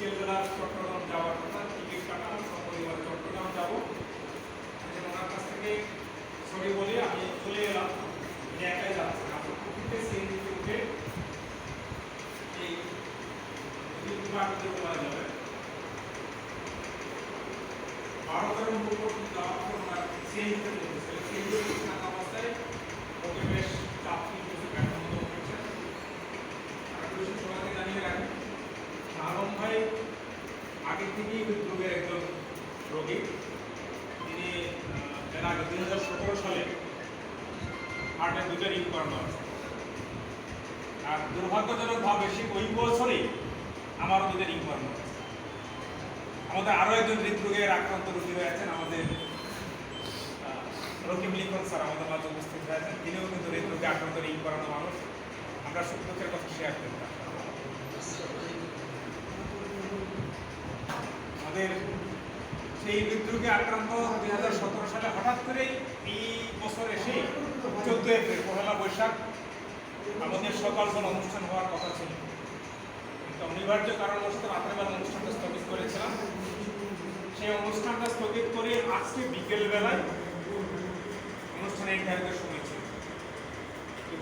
বিকেলবেলা চট্টগ্রাম যাওয়ার কথা, টিকিট কাটানো সপরিবার চট্টগ্রাম যাব। ওনার কাছ থেকে সরি বলে, আমি চলে এলাম। একাই যাচ্ছে আপনার প্রকৃতিতে সিএনজিতে উঠে যাবে। বারো তেরো যাওয়ার পর সিএনজিতে উঠেছে থেকেই হৃদরোগের একজন রোগী। তিনি এর আগে দুই হাজার সতেরো সালে হার্টের দুটো রিং করানো আছে আর দুর্ভাগ্যজনকভাবে সে ওই বছরেই আমারও দুটো রিং করানো আছে আমাদের আরও একজন হৃদরোগের আক্রান্ত রোগী হয়েছেন আমাদের রকিব লিখন স্যার আমাদের মাঝে উপস্থিত হয়েছেন তিনিও কিন্তু হৃদরোগে আক্রান্ত রিং করানো মানুষ। আমরা সুখ কথা শেয়ার করতাম আমাদের সেই হৃদরোগে আক্রান্ত দুই হাজার সতেরো সালে হঠাৎ করেই এই বছর এসে চোদ্দ এপ্রিল, পহেলা বৈশাখ, আমাদের সকাল কোনো অনুষ্ঠান হওয়ার কথা ছিল। কিন্তু অনিবার্য কারণবশত রাত্রেবেলা অনুষ্ঠানটা স্থগিত করেছিলাম। সেই অনুষ্ঠানটা স্থগিত করে আজকে বিকেলবেলায় অনুষ্ঠানে নির্ধারিত সময় ছিল।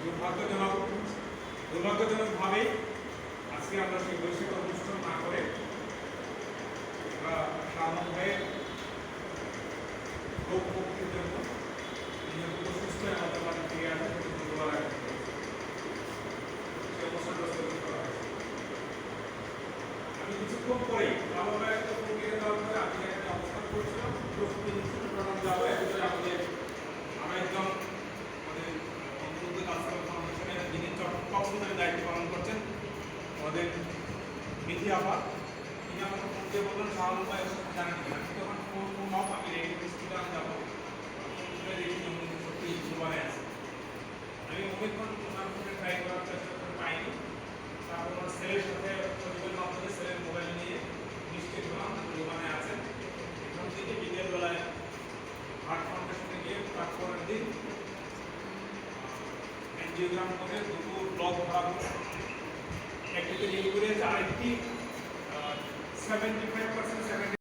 দুর্ভাগ্যজনক দুর্ভাগ্যজনকভাবে আজকে আমরা সেই বৈশাখ অনুষ্ঠান না করে আমরা শাহমুখ ভাইয়ের রোগ মুক্তির জন্য নিয়মিত সুস্থ হয়ে আমাদের মাঝে ফিরে আসে কিন্তু দুর্বল আগে সেই অনুষ্ঠানটা স্থগিত করা হয়েছে আমি কিছুক্ষণ পরেই আমার একটা আমি একটা অবস্থান করছিলাম। প্রস্তুতি প্রোগ্রাম যাওয়া এরপরে আমাদের অন্তর্গত কালচারাল ফাউন্ডেশনের যিনি দায়িত্ব পালন করছেন, আমাদের মিথি আপা। তিনি আমাকে ফোন দিয়ে বললেন শাহুল তখন ফোন ফোন অফ আমি যাব। সত্যি সুবানে আছে আমি অনেকক্ষণ ট্রাই করার চেষ্টা করে পাইনি। তারপর ওনার ছেলের সাথে এনজিওগ্রাম করে দুটো ব্লক ধরা হলো। একটিতে করে আরেকটি সেভেন্টি ফাইভ পার্সেন্ট সেভেন্টি